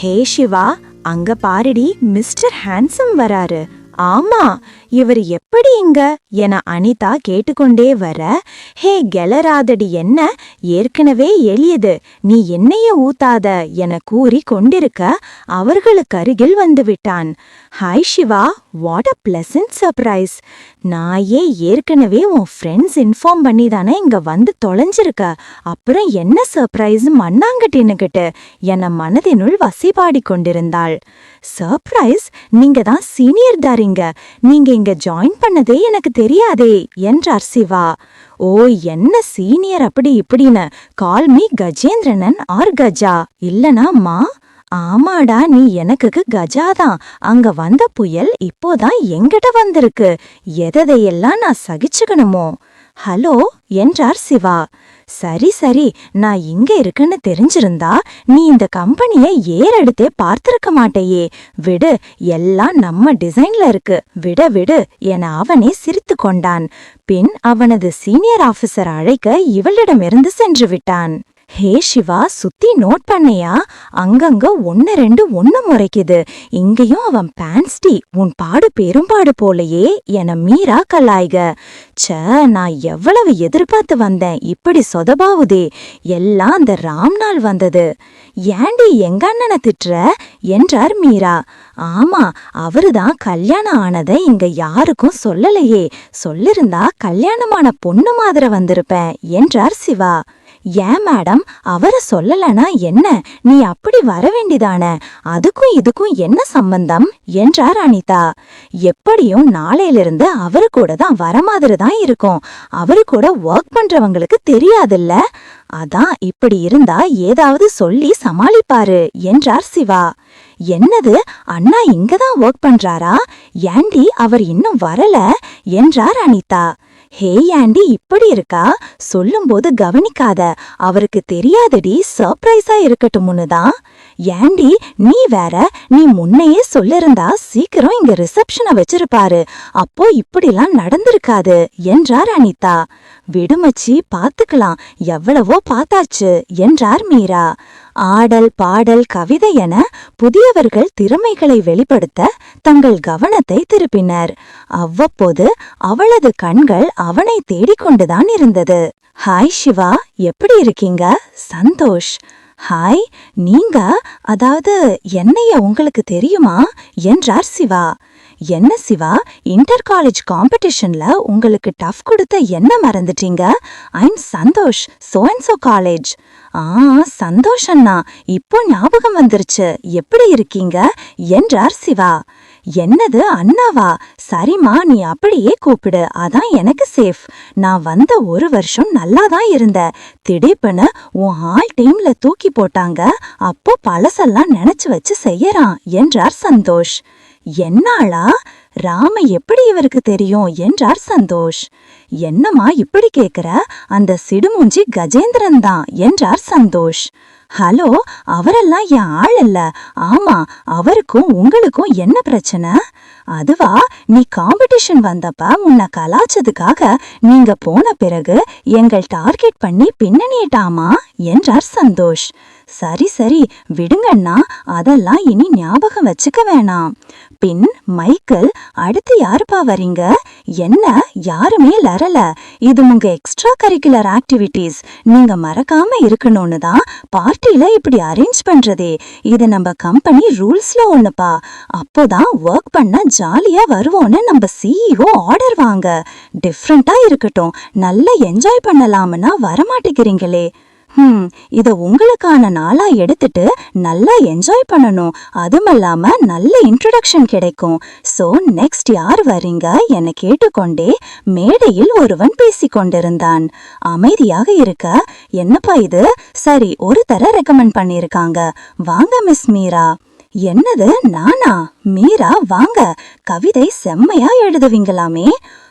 ஹே சிவா அங்க பாருடி mister handsome வராரு. ஆமா இவர் எப்படி இங்க? என அனிதா கேட்டுக்கொண்டே வர ஹே கெலராதடி என்ன? ஏற்கனவே எளியது. நீ என்னைய ஊத்தாத? என கூறி கொண்டிருக்க அவர்களுக்கு அருகில் வந்து விட்டான். Hi Shiva what a pleasant surprise நான் ஏன் ஏற்கனவே உன் ஃப்ரெண்ட்ஸ் இன்ஃபார்ம் பண்ணி தானே இங்க வந்து தொலைஞ்சிருக்க. அப்புறம் என்ன சர்ப்ரைஸ் மண்ணாங்கட்டினுகிட்டு என மனதினுள் வசிபாடி கொண்டிருந்தாள். சர்ப்ரைஸ் நீங்க தான் சீனியர் தாரிங்க நீங்க இங்க ஜாயின் பண்ணதே எனக்கு தெரியாதே என்றார் சிவா. ஓ என்ன சீனியர் அப்படி இப்படின்னு. Call me Gajendran or Gaja. இல்லனா மா? ஆமாடா நீ எனக்கு கஜாதான். அங்க வந்த புயல் இப்போதான் எங்கிட்ட வந்திருக்கு. எதையெல்லாம் நான் சகிச்சுக்கணுமோ? ஹலோ என்றார் சிவா. சரி சரி நான் இங்க இருக்குன்னு தெரிஞ்சிருந்தா நீ இந்த கம்பெனிய ஏறெடுத்தே பார்த்திருக்க மாட்டேயே. விடு எல்லாம் நம்ம டிசைன்ல இருக்கு. விட விடு என அவனே சிரித்து கொண்டான். பின் அவனது சீனியர் ஆபீசர் அழைக்க இவளிடமிருந்து சென்று விட்டான். ஹே சிவா சுத்தி நோட் பண்ணையா? அங்கங்க ஒன்னு ரெண்டு ஒன்னு முறைக்குது. இங்கேயும் அவன் பேன்ஸ்டி உன் பாடு பெரும்பாடு போலையே என மீரா கலாய்க. ச்ச நான் எவ்வளவு எதிர்பார்த்து வந்தேன் இப்படி சொதபாவுதே. எல்லாம் அந்த ராம்நாள் வந்தது. ஏண்டி எங்க அண்ணனை திட்டுற? என்றார் மீரா. ஆமா அவருதான் கல்யாணம் ஆனதை இங்க யாருக்கும் சொல்லலையே. சொல்லிருந்தா கல்யாணமான பொண்ணு மாதிரி வந்திருப்பேன் என்றார் சிவா. ஏன் மேடம்? அவரை சொல்லலனா என்ன? நீ அப்படி வர வேண்டிதானே? அதுக்கும் இதுக்கும் என்ன சம்பந்தம்? என்றார் அனிதா. எப்படியும் நாளையிலிருந்து அவரு கூட தான் வர மாதிரி தான் இருக்கும். அவரு கூட ஒர்க் பண்றவங்களுக்கு தெரியாதுல்ல? அதான் இப்படி இருந்தா ஏதாவது சொல்லி சமாளிப்பாரு என்றார் சிவா. என்னது அண்ணா இங்கதான் ஒர்க் பண்றாரா? ஏண்டி அவர் இன்னும் வரல என்றார் அனிதா. ஹே ஆண்டி இப்படி இருக்கா? சொல்லும்போது கவனிக்காத அவருக்கு தெரியாதடி சர்ப்ரைஸா இருக்கட்டும்னு தான் ஏண்டி நீ வேற? நீ முன்னையே சொல்லிருந்தா சீக்கிரம் இங்க ரிசப்ஷனை வச்சிருப்பாரு. அப்போ இப்படிலாம் நடந்திருக்காது என்றார் அனிதா. விடுமச்சி பாத்துக்கலாம் எவ்வளவோ பார்த்தாச்சு என்றார் மீரா. ஆடல் பாடல் கவிதை என புதியவர்கள் திறமைகளை வெளிப்படுத்த தங்கள் கவனத்தை திருப்பினர். அவ்வப்போது அவளது கண்கள் அவனை தேடிக்கொண்டுதான் இருந்தது. ஹாய் சிவா. எப்படி இருக்கீங்க? சந்தோஷ். ஹாய் நீங்க? அதாவது என்னைய உங்களுக்கு தெரியுமா? என்றார் சிவா. என்ன சிவா இன்டர் காலேஜ் காம்படிஷன்ல உங்களுக்கு டஃப் கொடுத்த என்ன மறந்துட்டீங்க? I'm Santhosh so and so college ஆ சந்தோஷ் அண்ணா இப்போ ஞாபகம் வந்துருச்சு. எப்படி இருக்கீங்க? என்றார் சிவா. என்னது அண்ணாவா? சரிம்மா நீ அப்படியே கூப்பிடு. அதான் எனக்கு சேஃப் நான் வந்த ஒரு வருஷம் நல்லா தான் இருந்த. திடீப்புன்னு உன் ஆள் டீம்ல தூக்கி போட்டாங்க. அப்போ பழசெல்லாம் நினைச்சு வச்சு செய்யறான் என்றார் சந்தோஷ். என்னாளா? ராம எப்படி இவருக்கு தெரியும் என்றார் சந்தோஷ். என்னம்மா இப்படி கேக்குற? அந்த சிடுமூஞ்சி கஜேந்திரன் தான் என்றார் சந்தோஷ். ஹலோ அவரெல்லாம் என் ஆள் இல்ல. ஆமா அவருக்கும் உங்களுக்கும் என்ன பிரச்சனை? அதுவா நீ காம்படிஷன் வந்தப்ப உன்னை கலாச்சதுக்காக நீங்க போன பிறகு எங்கள் டார்கெட் பண்ணி பின்னணியிட்டாமா? என்றார் சந்தோஷ். சரி சரி விடுங்கண்ணா அதெல்லாம் இனி ஞாபகம் வச்சுக்க வேணாம். பின் மைக்கேல் அடுத்து யாருப்பா வரீங்க? என்ன யாருமே லரல இது உங்க எக்ஸ்ட்ரா கரிக்குலர் ஆக்டிவிட்டீஸ் நீங்க மறக்காம இருக்கணும்னு தான் பார்ட்டியில இப்படி அரேஞ்ச் பண்றதே. இது நம்ம கம்பெனி ரூல்ஸ்ல ஒண்ணுப்பா. அப்போதான் ஒர்க் பண்ண ஜாலியா வருவோன்னு நம்ம சிஇஓ ஆர்டர் வாங்க. டிஃப்ரெண்டா இருக்கட்டும். நல்லா என்ஜாய் பண்ணலாம்னா வரமாட்டேங்கிறீங்களே. ஹம் இதை உங்களுக்கான நாளா எடுத்துட்டு நல்லா என்ஜாய் பண்ணணும். அதுமல்லாம நல்ல இன்ட்ரடக்ஷன் கிடைக்கும். ஸோ நெக்ஸ்ட் யார் வரீங்க என கேட்டுக்கொண்டே மேடையில் ஒருவன் பேசிக் கொண்டிருந்தான். அமைதியாக இருக்க என்னப்பா இது? சரி ஒரு தர ரெக்கமெண்ட் பண்ணிருக்காங்க. வாங்க மிஸ் மீரா. என்னது நானா? மீரா வாங்க. கவிதை செம்மையா எழுதுவீங்களாமே.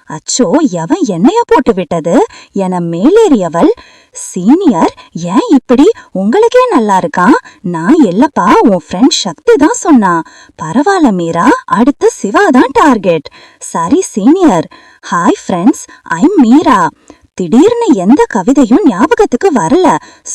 அச்சோ எவன் என்னைய போட்டு விட்டது? என மேலேறியவள் சீனியர் ஏன் இப்படி? உங்களுக்கே நல்லா இருக்கான் நான் இல்லப்பா உன் ஃப்ரெண்ட் சக்தி தான் சொன்னான் பரவாயில்ல மீரா அடுத்து சிவா தான் டார்கெட் சரி senior. Hi friends I'm Meera. திடீர்னு எந்த கவிதையும் ஞாபகத்துக்கு வரல.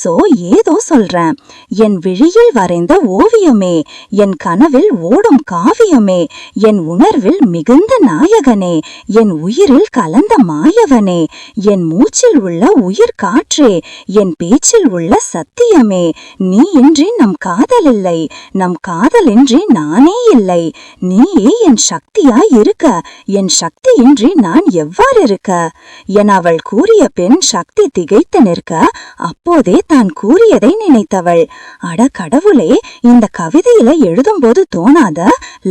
சோ ஏதோ சொல்றேன். என் விழியில் வரைந்த ஓவியமே என் கனவில் ஓடும் காவியமே என் உணர்வில் மிகுந்த நாயகனே என் உயிரில் கலந்த மாயவனே என் மூச்சில் உள்ள உயிர் காற்றே என் பேச்சில் உள்ள சத்தியமே நீ இன்றி நம் காதல் இல்லை நம் காதலின்றி நானே இல்லை நீயே என் சக்தியாய் இருக்க என் சக்தியின்றி நான் எவ்வாறு இருக்க? என அவள் கூறி கூறிய பெண் சக்தி திகைத்து நிற்க அப்போதே தான் கூறியதை நினைத்தவள். அட கடவுளே இந்த கவிதையில எழுதும்போது தோணாத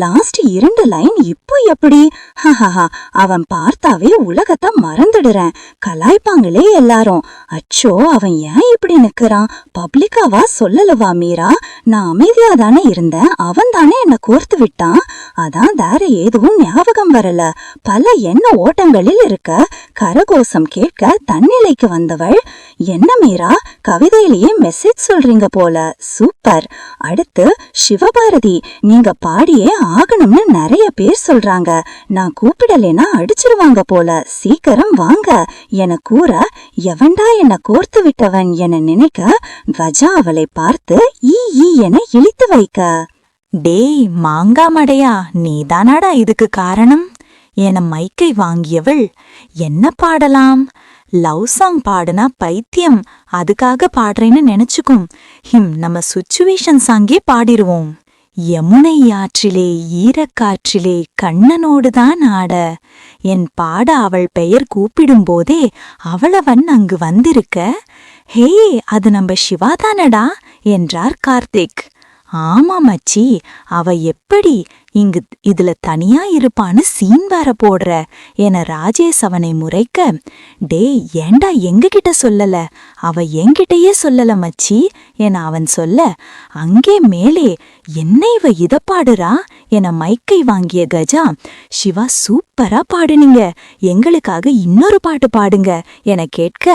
லாஸ்ட் இரண்டு லைன் இப்போ எப்படி? ஹஹஹா அவன் பார்த்தாவே உலகத்தை மறந்துடுறேன். கலாய்ப்பாங்களே எல்லாரும். அச்சோ அவன் ஏன் இப்படி நிக்கிறான் பப்ளிக்காவா சொல்லலவா மீரா? நான் அமைதியா தானே இருந்தேன். அவன் தானே என்ன கோர்த்து விட்டான். அதான் வேற எதுவும் ஞாபகம் வரல. பல எண்ண ஓட்டங்களில் இருக்க கரகோசம் கேட்க தன்னிலைக்கு வந்தவள். என்ன மீரா? கவிதையிலேயே மெசேஜ் சொல்றீங்க போல. சூப்பர். அடுத்து சிவபாரதி நீங்க பாடியே ஆகணும்னு நிறைய பேர் சொல்றாங்க. நான் கூப்பிடலைன்னா அடிச்சிருவாங்க போல. சீக்கிரம் வாங்க. என கூற எவன்டா என்ன கோர்த்து விட்டவன் என நினைக்க கஜா அவளை பார்த்து ஈ ஈ என இழித்து வைக்க. டேய் மாங்கா மடையா நீதானாடா இதுக்கு காரணம்? என மைக்கை வாங்கியவள் என்ன பாடலாம்? லவ் சாங் பாடுனா பைத்தியம் அதுக்காக பாடுறேன்னு நினைச்சுக்கும். ஹிம் நம்ம சுச்சுவேஷன் சாங்கே பாடிருவோம். யமுனை ஆற்றிலே ஈரக்காற்றிலே கண்ணனோடுதான் ஆட. என் பாட அவள் பெயர் கூப்பிடும்போதே அவளவன் அங்கு வந்திருக்க. ஹே அது நம்ம சிவாதானடா என்றார் கார்த்திக். ஆமா மச்சி அவ எப்படி இங்கு இதுல தனியா இருப்பான்னு சீன் வேற போடுற. என ராஜேஷ் அவனை முறைக்க டேய் ஏண்டா எங்ககிட்ட சொல்லல? அவ என்கிட்டயே சொல்லல மச்சி என அவன் சொல்ல அங்கே மேலே என்ன இவ இத பாடுறா? என மைக்கை வாங்கிய கஜா சிவா சூப்பரா பாடுனீங்க எங்களுக்காக இன்னொரு பாட்டு பாடுங்க என கேட்க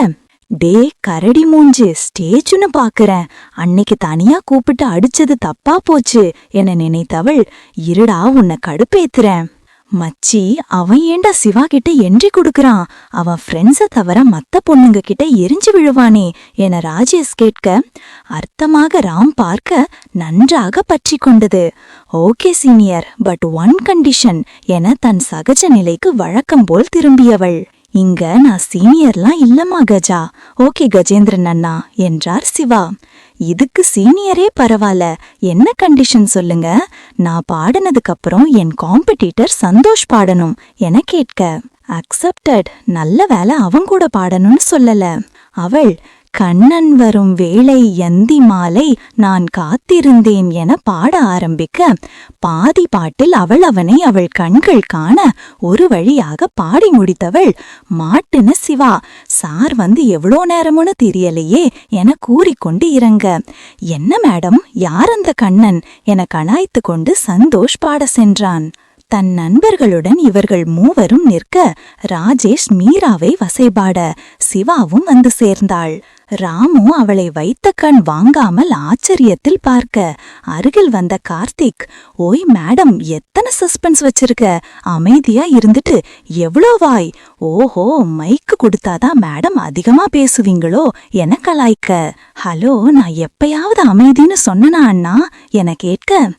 டே கரடி மூஞ்சு ஸ்டேஜ்னு பாக்குறேன். அன்னைக்கு தனியா கூப்பிட்டு அடிச்சது தப்பா போச்சு என நினைத்தவள் இருடா உன்னை கடுப்பேத்துறேன். மச்சி அவன் ஏண்டா சிவா கிட்ட என்ட்ரி கொடுக்கறான்? அவன் ஃப்ரெண்ட்ஸ தவிர மத்த பொண்ணுங்க கிட்ட எரிஞ்சு விழுவானே என ராஜேஷ் கேட்க அர்த்தமாக ராம் பார்க்க நன்றாக பற்றி கொண்டது. Okay senior but one condition என தன் சகஜ நிலைக்கு வழக்கம் போல் திரும்பியவள். இங்க நான் சீனியர்லாம் இல்லம்மா கஜா. ஓகே கஜேந்திரன் அண்ணா என்றார் சிவா. இதுக்கு சீனியரே பரவாயில்ல. என்ன கண்டிஷன் சொல்லுங்க? நான் பாடினதுக்கு அப்புறம் என் காம்படிட்டர் சந்தோஷ் பாடணும் என கேட்க. அக்செப்டட் நல்ல வேலை அவன் கூட பாடணும்னு சொல்லல. அவள் கண்ணன் வரும் வேளை எந்தி மாலை நான் காத்திருந்தேன் என பாட ஆரம்பிக்க பாதி பாட்டில் அவள் அவனை அவள் கண்கள் காண ஒரு வழியாக பாடி முடித்தவள் மாட்டுன சிவா. சார் வந்து எவ்வளோ நேரமுன்னு தெரியலையே என கூறிக்கொண்டு இறங்க. என்ன மேடம் யார் அந்த கண்ணன்? என கணாய்த்து கொண்டு சந்தோஷ் பாட சென்றான். தன் நண்பர்களுடன் இவர்கள் மூவரும் நிற்க ராஜேஷ் மீராவை வசைபாட சிவாவும் வந்து சேர்ந்தாள். ராமு அவளை வைத்த கண் வாங்காமல் ஆச்சரியத்தில் பார்க்க. அருகில் வந்த கார்த்திக் ஓய் மேடம் எத்தனை சஸ்பென்ஸ் வச்சிருக்க? அமைதியா இருந்துட்டு எவ்வளோ வாய்? ஓஹோ மைக்கு கொடுத்தாதான் மேடம் அதிகமா பேசுவீங்களோ? என கலாய்க்க. ஹலோ நான் எப்பயாவது அமைதின்னு சொன்னனா அண்ணா? என கேட்க.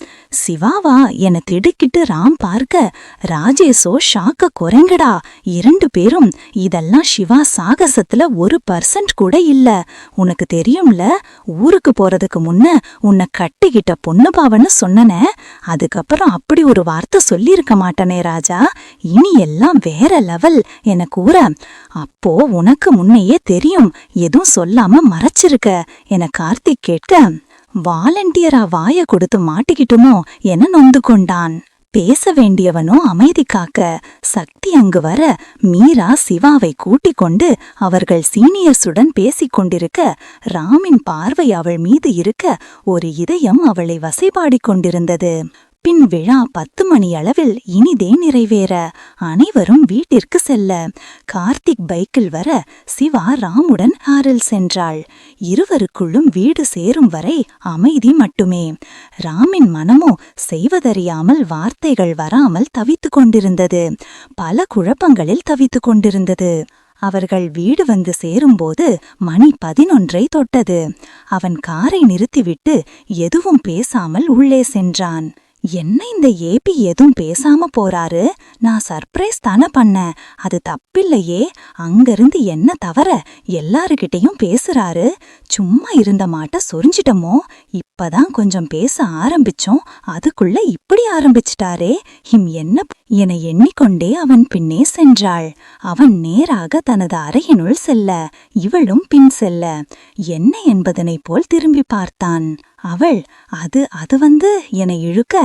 சிவாவா? என திடுக்கிட்டு ராம் பார்க்க. ராஜேஷோ ஷாக்க குறைங்கடா. இரண்டு பேரும் இதெல்லாம் சிவா சாகசத்துல ஒரு பர்சன்ட் கூட இல்ல. உனக்கு தெரியும்ல ஊருக்கு போறதுக்கு முன்ன உன்னை கட்டிக்கிட்ட பொண்ணு பாவன்னு சொன்னனே. அதுக்கப்புறம் அப்படி ஒரு வார்த்தை சொல்லியிருக்க மாட்டனே ராஜா. இனி எல்லாம் வேற லெவல் என கூற அப்போ உனக்கு முன்னையே தெரியும் எதுவும் சொல்லாம மறைச்சிருக்க என கார்த்திக் கேட்க வாலண்டியரா வாய கொடுத்து மாட்டிக்கிட்டுமோ? என நொந்து கொண்டான். பேச வேண்டியவனோ அமைதி காக்க சக்தி அங்கு வர மீரா சிவாவை கூட்டிக் கொண்டு அவர்கள் சீனியர்ஸுடன் பேசிக் கொண்டிருக்க ராமின் பார்வை அவள் மீது இருக்க ஒரு இதயம் அவளை வசைபாடிக் கொண்டிருந்தது. பின் விழா பத்து மணி அளவில் இனிதே நிறைவேற. அனைவரும் வீட்டிற்கு செல்ல. கார்த்திக் பைக்கில் வர சிவா ராமுடன் காரில் சென்றாள். இருவருக்குள்ளும் வீடு சேரும் வரை அமைதி மட்டுமே. ராமின் மனமோ செய்வதறியாமல் வார்த்தைகள் வராமல் தவித்துக் கொண்டிருந்தது. பல குழப்பங்களில் தவித்துக் கொண்டிருந்தது. அவர்கள் வீடு வந்து சேரும்போது மணி பதினொன்றை தொட்டது. அவன் காரை நிறுத்திவிட்டு எதுவும் பேசாமல் உள்ளே சென்றான். என்ன இந்த ஏபி எதுவும் பேசாம போறாரு? நான் சர்ப்ரைஸ் தானே பண்ணேன். அது தப்பில்லையே. அங்கிருந்து என்ன தவிர எல்லாருகிட்டயும் பேசுறாரு. சும்மா இருந்த மாட்ட சொரிஞ்சிட்டமோ? இப்பதான் கொஞ்சம் பேச ஆரம்பிச்சோம். அதுக்குள்ள இப்படி ஆரம்பிச்சிட்டாரே. ஹிம் என்ன என எண்ணிக்கொண்டே அவன் பின்னே சென்றாள். அவன் நேராக தனது அறையினுள் செல்ல இவளும் பின் செல்ல என்ன என்பதனைப் போல் திரும்பி பார்த்தான். அவள் அது அது வந்து என இழுக்க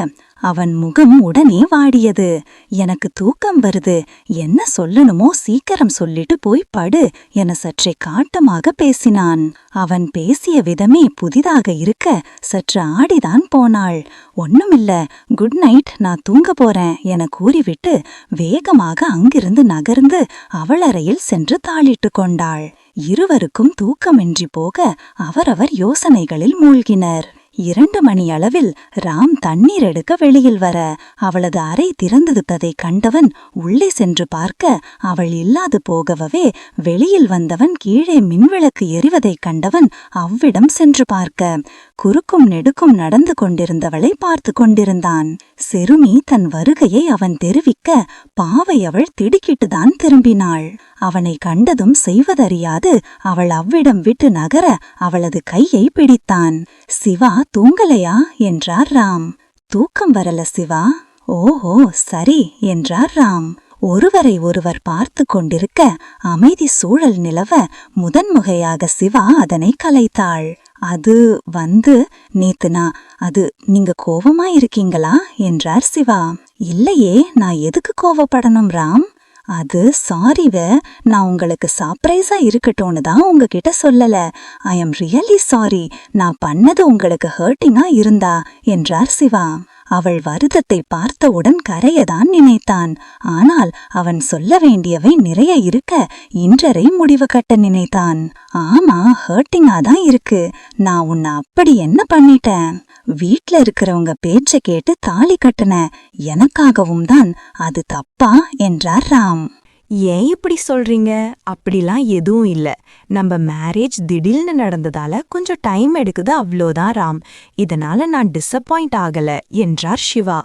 அவன் முகம் உடனே வாடியது. எனக்கு தூக்கம் வருது. என்ன சொல்லணுமோ சீக்கிரம் சொல்லிட்டு போய் படு என சற்றே காட்டமாக பேசினான். அவன் பேசிய விதமே புதிதாக இருக்க சற்று ஆடிதான் போனாள். ஒண்ணுமில்ல. Good night. நான் தூங்க போறேன் என கூறிவிட்டு வேகமாக அங்கிருந்து நகர்ந்து அவளறையில் சென்று தாளிட்டு கொண்டாள். இருவருக்கும் தூக்கமின்றி போக அவரவர் யோசனைகளில் மூழ்கினர். இரண்டு மணி அளவில் ராம் தண்ணீர் எடுக்க வெளியில் வர அவளது அறை திறந்துவிட்டதை கண்டவன் உள்ளே சென்று பார்க்க அவள் இல்லாது போகவே வெளியில் வந்தவன் கீழே மின்விளக்கு எரிவதைக் கண்டவன் அவ்விடம் சென்று பார்க்க குறுக்கும் நெடுக்கும் நடந்து கொண்டிருந்தவளை பார்த்து கொண்டிருந்தான். செருமி தன் வருகையை அவன் தெரிவிக்க பாவை அவள் திடுக்கிட்டுதான் திரும்பினாள். அவனை கண்டதும் செய்வதறியாது அவள் அவ்விடம் விட்டு நகர அவளது கையை பிடித்தான். சிவா தூங்கலையா? என்றார் ராம். தூக்கம் வரல சிவா. ஓஹோ சரி என்றார் ராம். ஒருவரை ஒருவர் பார்த்து கொண்டிருக்க அமைதி சூழல் நிலவ முதன்முகையாக சிவா அதனை கலைத்தாள். அது வந்து நேத்து நான் அது நீங்க கோவமா இருக்கீங்களா என்றார் சிவா. இல்லையே நான் எதுக்கு கோவப்படணும் ராம்? அது சாரிவ நான் உங்களுக்கு சர்ப்ரைஸா இருக்கட்டும்னு தான் உங்ககிட்ட சொல்லல. ஐ எம் ரியலி சாரி நான் பண்ணது உங்களுக்கு ஹர்ட்டிங்கா இருந்தா என்றார் சிவா. அவள் வருத்தத்தை பார்த்தவுடன் கரையதான் நினைத்தான். ஆனால் அவன் சொல்ல வேண்டியவை நிறைய இருக்க இன்றரை முடிவு கட்ட நினைத்தான். ஆமா ஹர்ட்டிங்கா தான் இருக்கு. நான் உன்னை அப்படி என்ன பண்ணிட்டேன்? வீட்ல இருக்கிறவங்க பேச்ச கேட்டு தாலி கட்டின எனக்காகவும் தான் அது தப்பா? என்றார் ராம். ஏன் இப்படி சொல்றீங்க? அப்படிலாம் எதுவும் இல்ல. நம்ம மேரேஜ் திடீர்னு நடந்ததால கொஞ்சம் டைம் எடுக்குது அவ்வளோதான் ராம். இதனால நான் டிசப்பாயிண்ட் ஆகல என்றார் சிவா.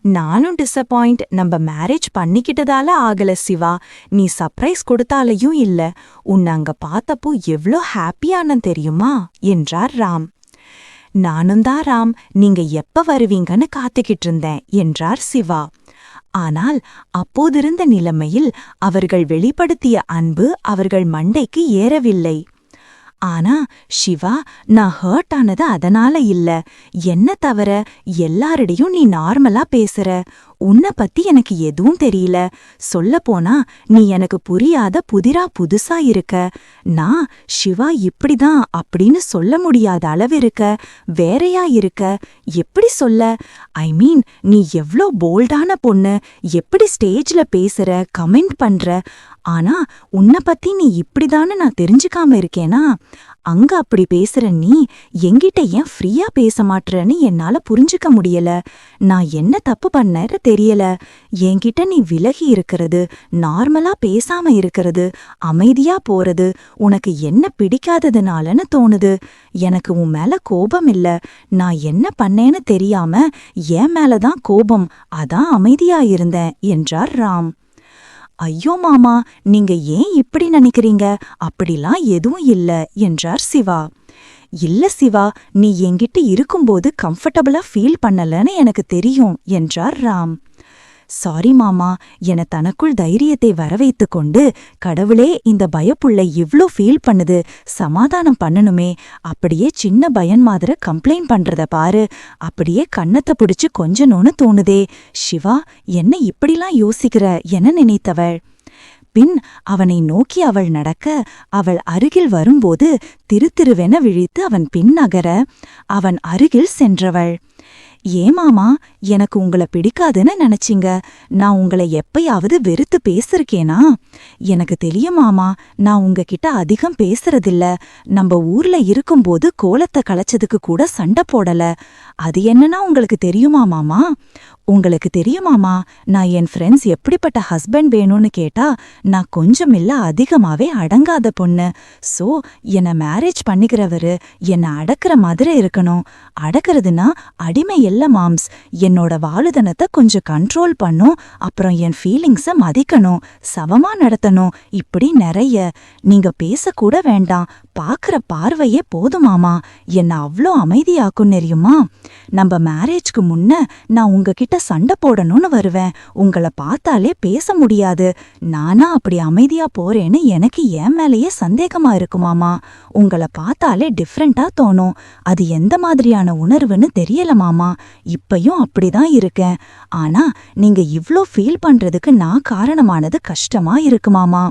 நானும் டிசப்பாயிண்ட் நம்ம மேரேஜ் பண்ணிக்கிட்டதால ஆகல சிவா. நீ சர்ப்ரைஸ் கொடுத்தாலையும் இல்ல. உன்னை அங்க பார்த்தப்போ எவ்வளோ ஹாப்பியானன் தெரியுமா? என்றார் ராம். நானும் தான் ராம் நீங்க எப்ப வருவீங்கன்னு காத்துக்கிட்டு இருந்தேன் என்றார் சிவா. ஆனால் அப்போதிருந்த நிலைமையில் அவர்கள் வெளிப்படுத்திய அன்பு அவர்கள் மண்டைக்கு ஏறவில்லை. ஆனா சிவா நான் ஹர்ட் ஆனது அதனால இல்ல. என்ன தவிர எல்லாரிடையும் நீ நார்மலா பேசுற. உன்னை பத்தி எனக்கு எதுவும் தெரியல. சொல்ல போனா நீ எனக்கு புரியாத புதிரா புதுசா இருக்க. நான் சிவா இப்படிதான் அப்படின்னு சொல்ல முடியாத அளவு இருக்க. வேறையா இருக்க. எப்படி சொல்ல? ஐ மீன் நீ எவ்ளோ போல்டான பொண்ணு. எப்படி ஸ்டேஜ்ல பேசுற கமெண்ட் பண்ற? ஆனா உன்னை பத்தி நீ இப்படிதான்னு நான் தெரிஞ்சுக்காம இருக்கேனா? அங்க அப்படி பேசுற நீ எங்கிட்ட ஏன் ஃப்ரீயா பேச மாட்றன்னு என்னால புரிஞ்சுக்க முடியல. நான் என்ன தப்பு பண்ணற தெரியல. என்கிட்ட நீ விலகி இருக்கிறது நார்மலா பேசாம இருக்கிறது அமைதியா போறது உனக்கு என்ன பிடிக்காததுனாலன்னு தோணுது. எனக்கு உன் மேல கோபம் இல்ல. நான் என்ன பண்ணேன்னு தெரியாம என் மேலதான் கோபம். அதான் அமைதியா இருந்தேன் என்றார் ராம். ஐயோ மாமா நீங்க ஏன் இப்படி நினைக்கிறீங்க? அப்படிலாம் எதுவும் இல்ல என்றார் சிவா. இல்ல சிவா நீ என்கிட்ட இருக்கும்போது கம்ஃபர்டபுளா ஃபீல் பண்ணலன்னு எனக்கு தெரியும் என்றார் ராம். சாரி மாமா. என தனக்குள் தைரியத்தை வரவைத்துக் கொண்டு கடவுளே இந்த பயப்புள்ள இவ்ளோ ஃபீல் பண்ணுது. சமாதானம் பண்ணணுமே. அப்படியே சின்ன பயன் மாதிரி கம்ப்ளைண்ட் பண்றத பாரு. அப்படியே கண்ணத்தை பிடிச்சு கொஞ்சணும்னு தோணுதே. சிவா என்ன இப்படிலாம் யோசிக்கிற? என நினைத்தவள். பின் அவனை நோக்கி அவள் நடக்க அவள் அருகில் வரும்போது திருத்திருவென விழித்து அவன் பின் நகர அவன் அருகில் சென்றவள். ஏமாமா எனக்கு உங்கள பிடிக்காதுன்னு நினைச்சீங்க. நான் உங்களை எப்பயாவது வெறுத்து பேசிருக்கேனா? எனக்கு தெரியுமாமா நான் உங்ககிட்ட அதிகம் பேசுறதில்ல. நம்ம ஊர்ல இருக்கும்போது கோலத்தை கலைச்சதுக்கு கூட சண்டை போடல. அது என்னன்னா உங்களுக்கு தெரியுமா மாமா? உங்களுக்கு தெரியுமாமா நான் என் ஃப்ரெண்ட்ஸ் எப்படிப்பட்ட ஹஸ்பண்ட் வேணும்னு கேட்டா நான் கொஞ்சம் இல்ல அதிகமாவே அடங்காத பொண்ணு. சோ என்னை மேரேஜ் பண்ணிக்கிறவரு என்னை அடக்குற மாதிரி இருக்கணும். அடக்கிறதுனா அடிமை இல்ல மாம்ஸ் என்னோட வாழுதனத்தை கொஞ்சம் கண்ட்ரோல் பண்ணும் அப்புறம் என் ஃபீலிங்ஸ மதிக்கணும் சவமா நடத்தணும் இப்படி நிறைய. நீங்க பேசக்கூட வேண்டாம் பாக்குற பார்வையே போதுமாமா என்ன அவ்ளோ அமைதியாக்கும் தெரியுமா? நம்ம மேரேஜ்க்கு முன்ன நான் உங்ககிட்ட சண்டை போடணும்னு வருவேன். உங்களை பார்த்தாலே பேச முடியாது. நானா அப்படி அமைதியா போறேன்னு எனக்கு என் மேலேயே சந்தேகமா இருக்குமாமா உங்களை பார்த்தாலே டிஃப்ரெண்டா தோணும். அது எந்த மாதிரியான உணர்வுன்னு தெரியல மாமா. இப்பயும் அப்படிதான் இருக்கேன். ஆனா நீங்க இவ்ளோ ஃபீல் பண்றதுக்கு நான் காரணமானது கஷ்டமா இருக்குமாமா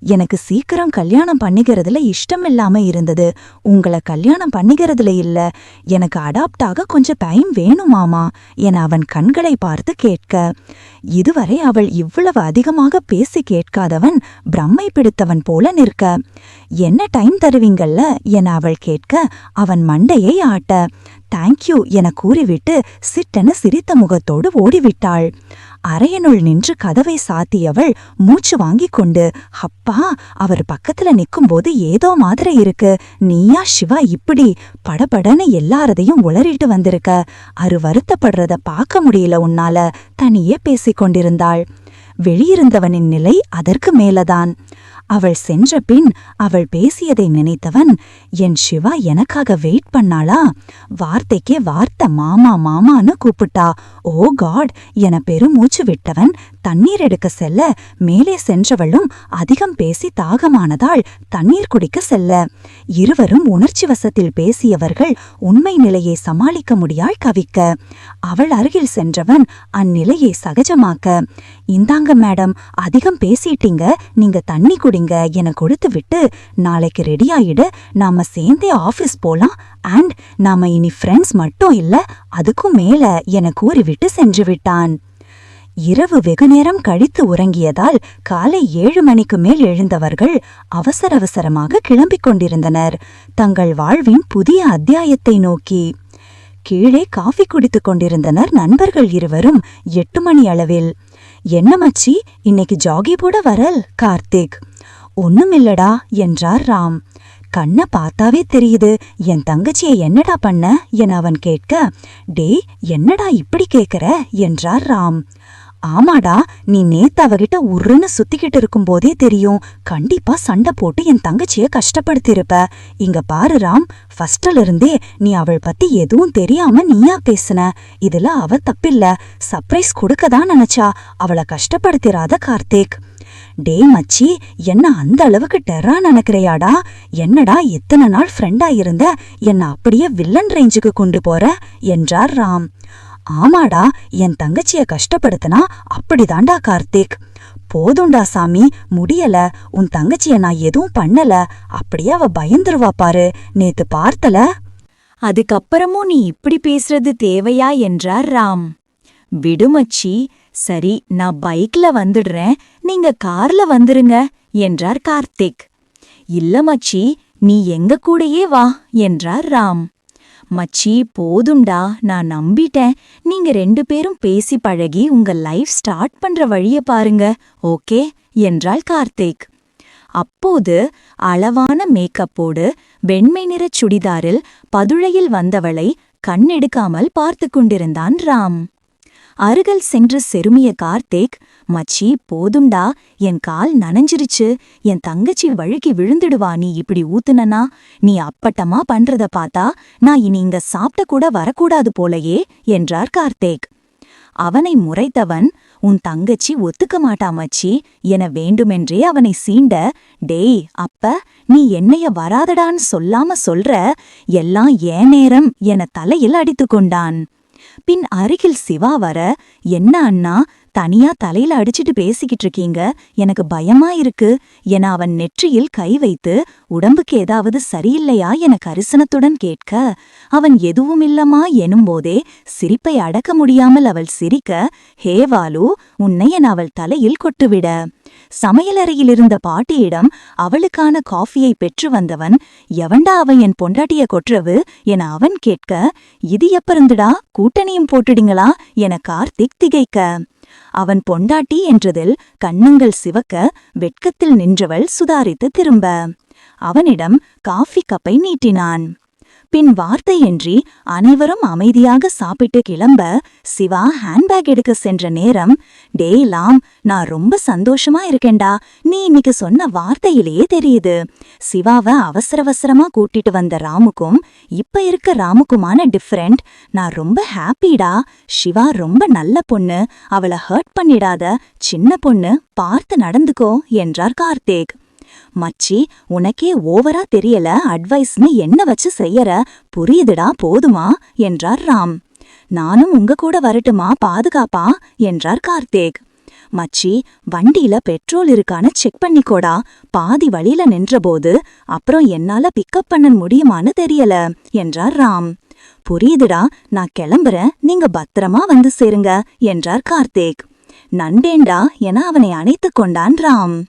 எனக்கு சீக்கிரம் கல்யாணம் பண்ணிக்கிறதுல இஷ்டம் இல்லாம இருந்தது. உங்களை கல்யாணம் பண்ணிக்கிறதுல இல்ல. எனக்கு அடாப்ட் ஆக கொஞ்சம் டைம் வேணுமாமா என அவன் கண்களை பார்த்து கேட்க. இதுவரை அவள் இவ்வளவு அதிகமாக பேசி கேட்காதவன் பிரம்மை பிடித்தவன் போல நிற்க. என்ன டைம் தருவீங்கள்ல என அவள் கேட்க. அவன் மண்டையை ஆட்ட. தேங்க்யூ என கூறிவிட்டு சிட்டென சிரித்த முகத்தோடு ஓடிவிட்டாள். அறையனுள் நின்று கதவை சாத்தியவள் மூச்சு வாங்கிக் கொண்டு அப்பா அவர் பக்கத்துல நிக்கும்போது ஏதோ மாதிரி இருக்கு. நீயா சிவா இப்படி படபடன்னு எல்லாரதையும் உளறிட்டு வந்திருக்க. அரு வருத்தப்படுறத பார்க்க முடியல உன்னால தனியே பேசிக் கொண்டிருந்தாள். வெளியிருந்தவனின் நிலை அதற்கு மேலதான். அவள் சென்ற பின் அவள் பேசியதை நினைத்தவன் என் சிவா எனக்காக வெயிட் பண்ணாளா? வார்த்தைக்கே வார்த்தை மாமா மாமான்னு கூப்பிட்டா. ஓ காட் என பெருமூச்சு விட்டவன் தண்ணீர் எடுக்க செல்ல மேலே சென்றவளும் அதிகம் பேசி தாகமானதால் தண்ணீர் குடிக்க செல்ல. இருவரும் உணர்ச்சி வசத்தில் பேசியவர்கள் உண்மை நிலையை சமாளிக்க முடியாள் கவிக்க. அவள் அருகில் சென்றவன் அந்நிலையை சகஜமாக்க. இந்தாங்க மேடம் அதிகம் பேசிட்டீங்க நீங்க தண்ணி குடி குடிங்க. என கொடுத்து விட்டு நாளைக்கு ரெடி ஆயிடு. நாம சேர்ந்தே ஆபீஸ் போலாம். அண்ட் நாம இனி ஃப்ரெண்ட்ஸ் மட்டும் இல்ல அதுக்கும் மேல என கூறிவிட்டு சென்று விட்டான். இரவு வெகுநேரம் கழித்து உறங்கியதால் காலை ஏழு மணிக்கு மேல் எழுந்தவர்கள் அவசர அவசரமாக கிளம்பிக் கொண்டிருந்தனர். தங்கள் வாழ்வின் புதிய அத்தியாயத்தை நோக்கி கீழே காஃபி குடித்துக் கொண்டிருந்தனர் நண்பர்கள் இருவரும் எட்டு மணி அளவில். என்ன மச்சி இன்னைக்கு ஜாகி போட வரல்? கார்த்திக். ஒண்ணுமில்லடா என்றார் ராம். கண்ண பார்த்தாவே தெரியுது என் தங்கச்சியை என்னடா பண்ண என அவன் கேட்க டேய் என்னடா இப்படி கேக்குற என்றார் ராம். ஆமாடா நீ நேத்து அவகிட்ட உருன்னு சுத்திக்கிட்டு இருக்கும்போதே தெரியும் கண்டிப்பா சண்டை போட்டு என் தங்கச்சிய கஷ்டப்படுத்திருப்ப இங்க பாரு ராம் ஃபர்ஸ்ட்ல இருந்தே நீ அவள் பத்தி எதுவும் தெரியாம நீயா பேசுன. இதுல அவ தப்பில்ல சர்ப்ரைஸ் கொடுக்கதான் நினைச்சா அவளை கஷ்டப்படுத்திராத கார்த்திக். டேய் மச்சி என்ன அந்த அளவுக்கு டெரா நினைக்கிறையாடா? என்னடா எத்தனை நாள் ஃப்ரெண்டா இருந்த என்ன அப்படியே வில்லன் ரேஞ்சுக்கு கொண்டு போற? என்றார் ராம். ஆமாடா என் தங்கச்சிய கஷ்டப்படுத்தினா அப்படிதான்டா கார்த்திக். போதும்டா சாமி முடியல உன் தங்கச்சிய நான் எதுவும் பண்ணல அப்படியே அவ பயந்துருவா பாரு நேத்து பார்த்தல. அதுக்கப்புறமும் நீ இப்படி பேசுறது தேவையா? என்றார் ராம். விடுமச்சி சரி நான் பைக்ல வந்துடுறேன் நீங்க கார்ல வந்துருங்க என்றார் கார்த்திக். இல்ல மச்சி நீ எங்க கூடயே வா என்றார் ராம். மச்சி போதும்டா நான் நம்பிட்டேன். நீங்க ரெண்டு பேரும் பேசி பழகி உங்க லைஃப் ஸ்டார்ட் பண்ற வழிய பாருங்க ஓகே என்றாள் கார்த்திக். அப்போது அளவான மேக்கப்போடு வெண்மை நிறச் சுடிதாரில் பதுழையில் வந்தவளை கண்ணெடுக்காமல் பார்த்து கொண்டிருந்தான் ராம். அருகில் சென்று செருமிய கார்த்திக் மச்சி போதும்டா. என் கால் நனைஞ்சிருச்சு. என் தங்கச்சி வழுக்கி விழுந்துடுவா. நீ இப்படி ஊத்துனனா? நீ அப்பட்டமா பண்றத பார்த்தா நான் இனி இங்க சாப்பிட்ட கூட வரக்கூடாது போலயே என்றார் கார்த்திக். அவனை முறைத்தவன் உன் தங்கச்சி ஒத்துக்க மாட்டா மச்சி. என வேண்டுமென்றே அவனை சீண்ட டேய் அப்ப நீ என்னைய வராதடான்னு சொல்லாம சொல்ற? எல்லாம் ஏன் நேரம்? என தலையில் அடித்துக் கொண்டான். பின் அருகில் சிவா வர என்ன அண்ணா? தனியா தலையில அடிச்சிட்டு பேசிக்கிட்டு இருக்கீங்க. எனக்கு பயமா இருக்கு. என அவன் நெற்றியில் கை வைத்து உடம்புக்கு ஏதாவது சரியில்லையா என கரிசனத்துடன் கேட்க அவன் எதுவுமில்லமா எனும்போதே சிரிப்பை அடக்க முடியாமல் அவள் சிரிக்க ஹே வாலு உன்னை என அவள் தலையில் கொட்டுவிட. சமையலறையில் இருந்த பாட்டியிடம் அவளுக்கான காஃபியை பெற்று வந்தவன் எவன்டா அவன் என் பொண்டாட்டிய கொற்றவு என அவன் கேட்க இது எப்பருந்துடா கூட்டணியும் போட்டுடிங்களா? என கார்த்திக் திகைக்க. அவன் பொண்டாட்டி என்றதில் கண்ணுங்கள் சிவக்க வெட்கத்தில் நின்றவள் சுதாரித்து திரும்ப. அவனிடம் காஃபி கப்பை நீட்டினான். பின் வார்த்தையின்றி அனைவரும் அமைதியாக சாப்பிட்டு கிளம்ப சிவா ஹேண்ட்பேக் எடுக்க சென்ற நேரம் டேய் லாம் நான் ரொம்ப சந்தோஷமா இருக்கேன்டா. நீ இன்னைக்கு சொன்ன வார்த்தையிலேயே தெரியுது. சிவாவை அவசர அவசரமா கூட்டிட்டு வந்த ராமுக்கும் இப்ப இருக்க ராமுக்குமான டிஃப்ரெண்ட் நான் ரொம்ப ஹாப்பிடா சிவா ரொம்ப நல்ல பொண்ணு. அவளை ஹர்ட் பண்ணிடாத. சின்ன பொண்ணு. பார்த்து நடந்துக்கோ என்றார் கார்த்திக். மச்சி உனக்கே ஓவரா தெரியல அட்வைஸ்னு என்ன வச்சு செய்யற? புரியுதுடா போதுமா? என்றார் ராம். நானும் உங்க கூட வரட்டுமா பாதுகாப்பா? என்றார் கார்த்திக். மச்சி வண்டியில பெட்ரோல் இருக்கான்னு செக் பண்ணிக்கோடா. பாதி வழியில நின்றபோது அப்புறம் என்னால பிக்கப் பண்ண முடியுமான்னு தெரியல என்றார் ராம். புரியுதுடா நான் கிளம்புறேன் நீங்க பத்திரமா வந்து சேருங்க என்றார் கார்த்திக். நண்டேண்டா என அவனை அணைத்துக் கொண்டான் ராம்.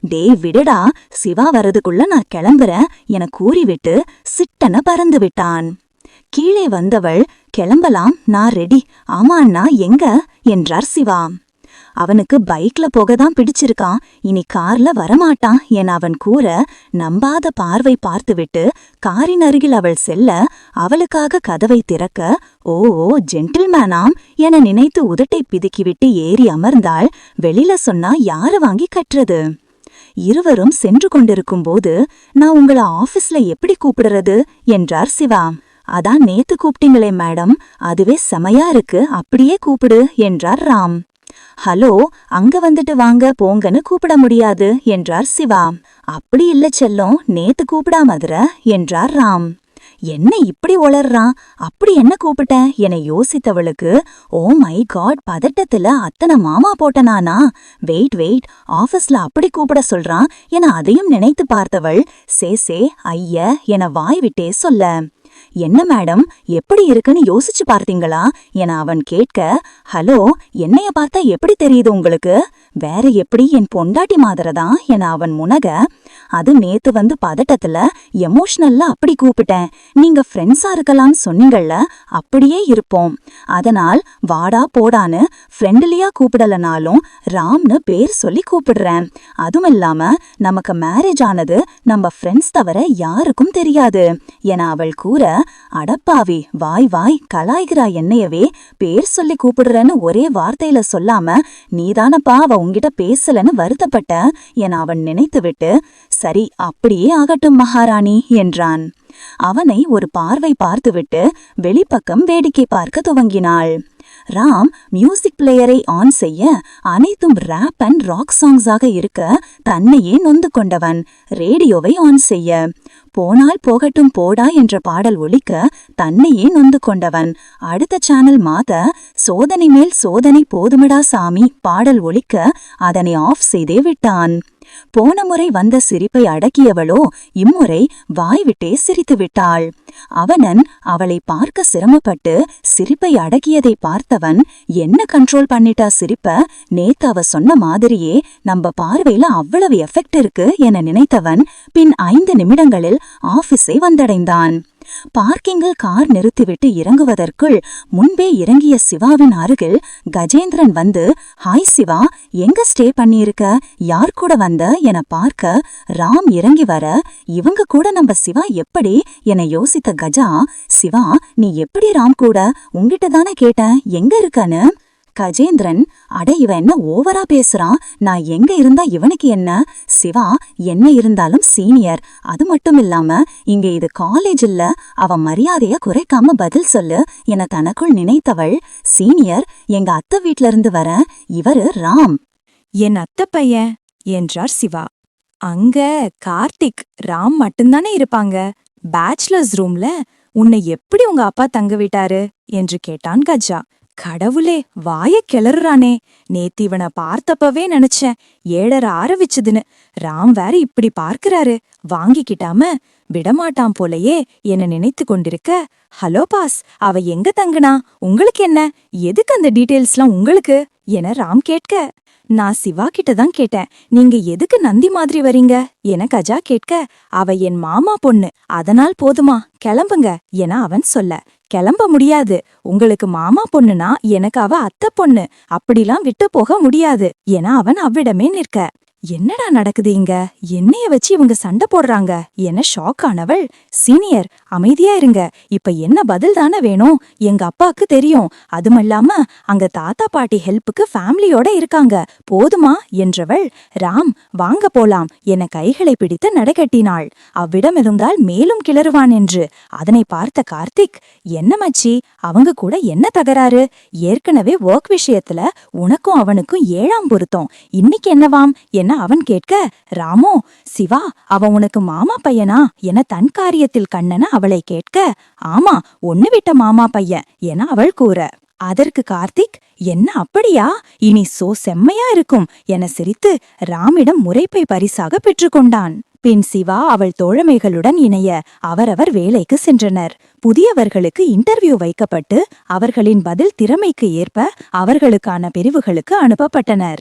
டேய் விடுடா. சிவா வரதுக்குள்ள நான் கிளம்புறேன் என கூறிவிட்டு சிட்டன பறந்து விட்டான். கீழே வந்தவள் கிளம்பலாம் நான் ரெடி ஆமா அண்ணா எங்க? என்றார் சிவா. அவனுக்கு பைக்ல போகதான் பிடிச்சிருக்கான். இனி கார்ல வரமாட்டான் என அவன் கூற நம்பாத பார்வை பார்த்துவிட்டு காரின் அருகில் அவள் செல்ல அவளுக்காக கதவை திறக்க ஓ ஓ ஜென்டில்மேனாம் என நினைத்து உதட்டை பிதுக்கிவிட்டு ஏறி அமர்ந்தாள். வெளியில சொன்னா யாரு வாங்கி கட்டுறது? இருவரும் சென்று கொண்டிருக்கும் போது நான் உங்கள ஆபீஸ்ல எப்படி கூப்பிடுறது? என்றார் சிவா. அதான் நேத்து கூப்பிட்டீங்களே மேடம். அதுவே செமையா இருக்கு. அப்படியே கூப்பிடு என்றார் ராம். ஹலோ அங்க வந்துட்டு வாங்க. போங்கன்னு கூப்பிட முடியாது என்றார் சிவா. அப்படி இல்ல செல்லம். நேத்து கூப்பிடாமதுர என்றார் ராம். என்ன இப்படி உளர்றான்? அப்படி என்ன கூப்பிட்டேன்? என யோசித்தவளுக்கு ஓ மை காட் பதட்டத்துல அத்தனை மாமா போட்டனானா வெயிட் வெயிட் ஆபீஸ்ல அப்படி கூப்பிட சொல்றான்? என அதையும் நினைத்து பார்த்தவள் சே சே ஐய என வாய் விட்டே சொல்ல என்ன மேடம் எப்படி இருக்குன்னு யோசிச்சு பார்த்தீங்களா? என அவன் கேட்க ஹலோ என்னைய பார்த்தா எப்படி தெரியுது உங்களுக்கு? வேற எப்படி என் பொண்டாட்டி மாதிரதான் என அவன் முனக. அது நேத்து வந்து பதட்டத்துல எமோஷனல்ல அப்படி கூப்பிட்டேன். நீங்க ஃப்ரெண்ட்ஸா இருக்கலாம்னு சொன்னீங்கல்ல அப்படியே இருப்போம். அதனால் வாடா போடான்னு ஃப்ரெண்ட்லியா கூப்பிடலனாலும் ராம்னு பேர் சொல்லி கூப்பிடுறேன். அதுவும் இல்லாம நமக்கு மேரேஜ் ஆனது நம்ம ஃப்ரெண்ட்ஸ் தவிர யாருக்கும் தெரியாது என அவள் கூற அடப்பாவி வாய் வாய் கலாய்கிறா என்னையவே பேர் சொல்லி கூப்பிடுறேன்னு ஒரே வார்த்தையில சொல்லாம நீதானப்பா அவ உங்ககிட்ட பேசலன்னு வருத்தப்பட்ட என அவன் நினைத்துவிட்டு சரி அப்படியே ஆகட்டும் மகாராணி என்றான். அவனை ஒரு பார்வை பார்த்துவிட்டு வெளிப்பக்கம் வேடிக்கை பார்க்க துவங்கினாள். ராம் மியூசிக் பிளேயரை ஆன் செய்ய அனைத்தும் ரேப் அண்ட் ராக் சாங்ஸாக இருக்க தன்னையே நொந்து கொண்டவன். ரேடியோவை ஆன் செய்ய. போனால் போகட்டும் போடா என்ற பாடல் ஒலிக்க தன்னையே நொந்து கொண்டவன். அடுத்த சேனல் மாத சோதனை மேல் சோதனை போதுமிடா சாமி பாடல் ஒலிக்க அதனை ஆஃப் செய்தே விட்டான். போன முறை வந்த சிரிப்பை அடக்கியவளோ இம்முறை வாய்விட்டே சிரித்து விட்டாள். அவனன் அவளை பார்க்க சிரமப்பட்டு சிரிப்பை அடக்கியதை பார்த்தவன் என்ன கண்ட்ரோல் பண்ணிட்டா சிரிப்ப? நேத்து அவ சொன்ன மாதிரியே நம்ம பார்வையில அவ்வளவு எஃபெக்ட் இருக்கு என நினைத்தவன் பின் ஐந்து நிமிடங்களில் ஆபீஸை வந்தடைந்தான். பார்க்கிங்கில் கார் நிறுத்திவிட்டு இறங்குவதற்குள் முன்பே இறங்கிய சிவாவின் அருகில் கஜேந்திரன் வந்து ஹாய் சிவா எங்க ஸ்டே பண்ணியிருக்க? யார் கூட வந்த? என பார்க்க ராம் இறங்கி வர இவங்க கூட நம்ம சிவா எப்படி என யோசித்த கஜா சிவா நீ எப்படி ராம் கூட? உங்ககிட்ட தானே கேட்டேன். எங்க இருக்கன்னு? கஜேந்திரன் அட இவன் என்ன ஓவரா பேசுறான்? நான் எங்க இருந்தா இவனுக்கு என்ன? சிவா என்ன இருந்தாலும் சீனியர். அது மட்டும் இல்லாம இங்க இது காலேஜ் இல்ல. அவன் மரியாதைய குறைக்காம பதில் சொல்லு. என தனக்குள் நினைத்தவள் சீனியர். எங்க அத்தை வீட்ல இருந்து வர இவரு ராம். என் அத்தை பையன் என்றார் சிவா. அங்க கார்த்திக் ராம் மட்டும்தானே இருப்பாங்க? பேச்சுலர்ஸ் ரூம்ல உன்னை எப்படி உங்க அப்பா தங்க விட்டாரு? என்று கேட்டான் கஜா. கடவுளே வாய கிளறுறானே. நேத்து இவனை பார்த்தப்பவே நினைச்சேன். ஏழரை ஆரம்பிச்சதுன்னு. ராம் வேற இப்படி பார்க்கறாரு. வாங்கிக்கிட்டாம விடமாட்டான் போலயே என்ன நினைத்து கொண்டிருக்க. ஹலோ பாஸ் அவ எங்க தங்குனா? உங்களுக்கு என்ன? எதுக்கு அந்த டீட்டெயில்ஸ்லாம் உங்களுக்கு? என ராம் கேட்க நான் சிவா கிட்ட தான் கேட்டேன். நீங்க எதுக்கு நந்தி மாதிரி வரீங்க? என கஜா கேட்க அவ என் மாமா பொண்ணு. அதனால் போதுமா? கிளம்புங்க. என அவன் சொல்ல கிளம்ப முடியாது. உங்களுக்கு மாமா பொண்ணுனா எனக்கு அவ அத்த பொண்ணு. அப்படிலாம் விட்டு போக முடியாது. என அவன் அவ்விடமே நிற்க என்னடா நடக்குது இங்க? என்னைய வச்சு இவங்க சண்டை போடுறாங்க? என ஷாக் ஆனவள் சீனியர் அமைதியா இருங்க. இப்ப என்ன பதில் தானே வேணும்? எங்க அப்பாக்கு தெரியும். அதுமல்லாம அங்க தாத்தா பாட்டி ஹெல்ப்புக்கு ஃபேமிலியோட இருக்காங்க. போதுமா? என்றவள் ராம் வாங்க போலாம். என கைகளை பிடித்து நடக்கட்டினாள் அவ்விடம் இருந்தால் மேலும் கிளறுவான் என்று. அதனை பார்த்த கார்த்திக் என்ன மச்சி? அவங்க கூட என்ன தகராறு? ஏற்கனவே ஒர்க் விஷயத்துல உனக்கும் அவனுக்கும் ஏழாம் பொருத்தம். இன்னைக்கு என்னவாம்? என அவன் கேட்க ராமோ சிவா அவன் உனக்கு மாமா பையனா? என தன் காரியத்தில் கண்ணன அவளை கேட்க ஆமா ஒண்ணு விட்ட மாமா பையன் என அவள் கூற. அதற்கு கார்த்திக் என்ன அப்படியா? இனி சோ செம்மையா இருக்கும் என சிரித்து ராமிடம் முறைப்பை பரிசாக பெற்றுக்கொண்டான். பின் சிவா அவள் தோழமைகளுடன் இணைய அவரவர் வேலைக்கு சென்றனர். புதியவர்களுக்கு இன்டர்வியூ வைக்கப்பட்டு அவர்களின் பதில் திறமைக்கு ஏற்ப அவர்களுக்கான பிரிவுகளுக்கு அனுப்பப்பட்டனர்.